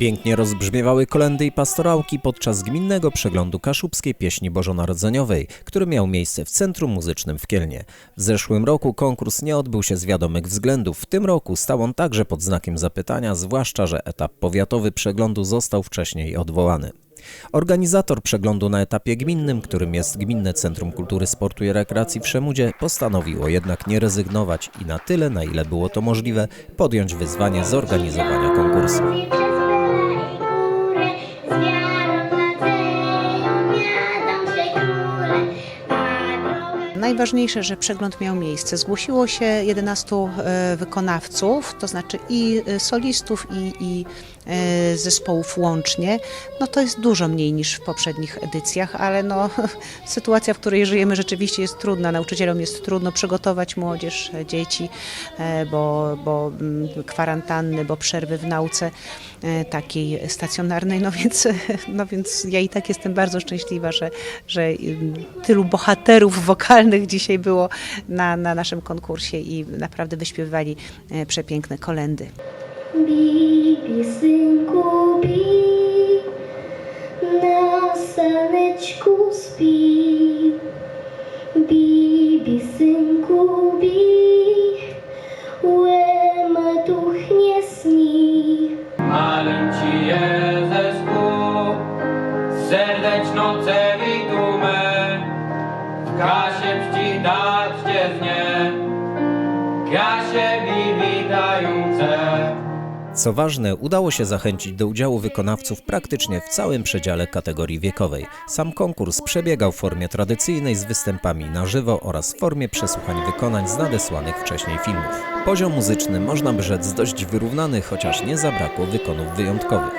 Pięknie rozbrzmiewały kolendy i pastorałki podczas gminnego przeglądu kaszubskiej pieśni bożonarodzeniowej, który miał miejsce w Centrum Muzycznym w Kielnie. W zeszłym roku konkurs nie odbył się z wiadomych względów. W tym roku stał on także pod znakiem zapytania, zwłaszcza, że etap powiatowy przeglądu został wcześniej odwołany. Organizator przeglądu na etapie gminnym, którym jest Gminne Centrum Kultury, Sportu i Rekreacji w Szemudzie, postanowiło jednak nie rezygnować i na tyle, na ile było to możliwe, podjąć wyzwanie zorganizowania konkursu. Najważniejsze, że przegląd miał miejsce. Zgłosiło się 11 e, wykonawców, to znaczy i e, solistów, i, i zespołów łącznie. No to jest dużo mniej niż w poprzednich edycjach, ale no, sytuacja, w której żyjemy rzeczywiście jest trudna. Nauczycielom jest trudno przygotować młodzież, e, dzieci, e, bo, bo mm, kwarantanny, bo przerwy w nauce e, takiej stacjonarnej, no więc, no więc ja i tak jestem bardzo szczęśliwa, że, że ym, tylu bohaterów wokalnych dzisiaj było na, na naszym konkursie i naprawdę wyśpiewali e, przepiękne kolendy. Bibi, synku, bi, na saneczku spi. Bibi, synku, bi, łema duch nie sni. Malim ci Jezusku, serdeczną cewidumę, w kasie czci dać dziewnie, kasie mi witające. Co ważne, udało się zachęcić do udziału wykonawców praktycznie w całym przedziale kategorii wiekowej. Sam konkurs przebiegał w formie tradycyjnej z występami na żywo oraz w formie przesłuchań wykonań z nadesłanych wcześniej filmów. Poziom muzyczny można by rzec dość wyrównany, chociaż nie zabrakło wykonów wyjątkowych.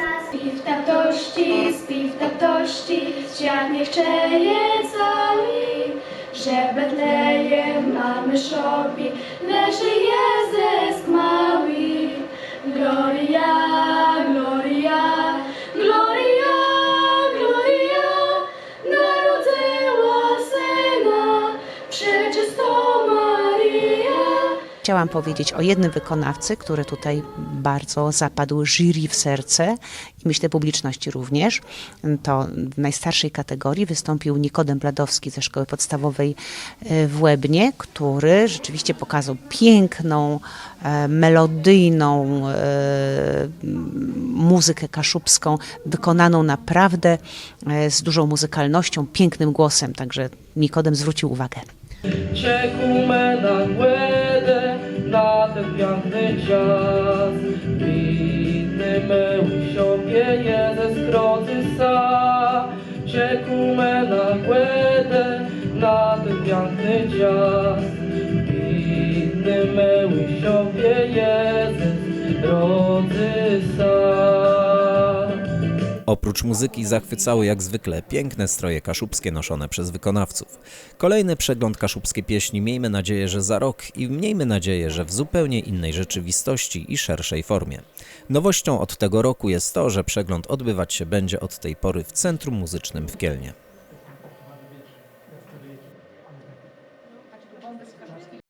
Że Betlejem mamy szopi, leży Jezus Chciałam powiedzieć o jednym wykonawcy, który tutaj bardzo zapadł jury w serce i myślę publiczności również. To w najstarszej kategorii wystąpił Nikodem Bladowski ze szkoły podstawowej e, w Łebnie, który rzeczywiście pokazał piękną, e, melodyjną e, muzykę kaszubską, wykonaną naprawdę z dużą muzykalnością, pięknym głosem. Także Nikodem zwrócił uwagę. Czas. Widnymy u siebie Jezus drodzy sa. Czekumy na głędę, na ten piękny czas. Oprócz muzyki zachwycały jak zwykle piękne stroje kaszubskie noszone przez wykonawców. Kolejny przegląd kaszubskiej pieśni miejmy nadzieję, że za rok i miejmy nadzieję, że w zupełnie innej rzeczywistości i szerszej formie. Nowością od tego roku jest to, że przegląd odbywać się będzie od tej pory w Centrum Muzycznym w Kielnie.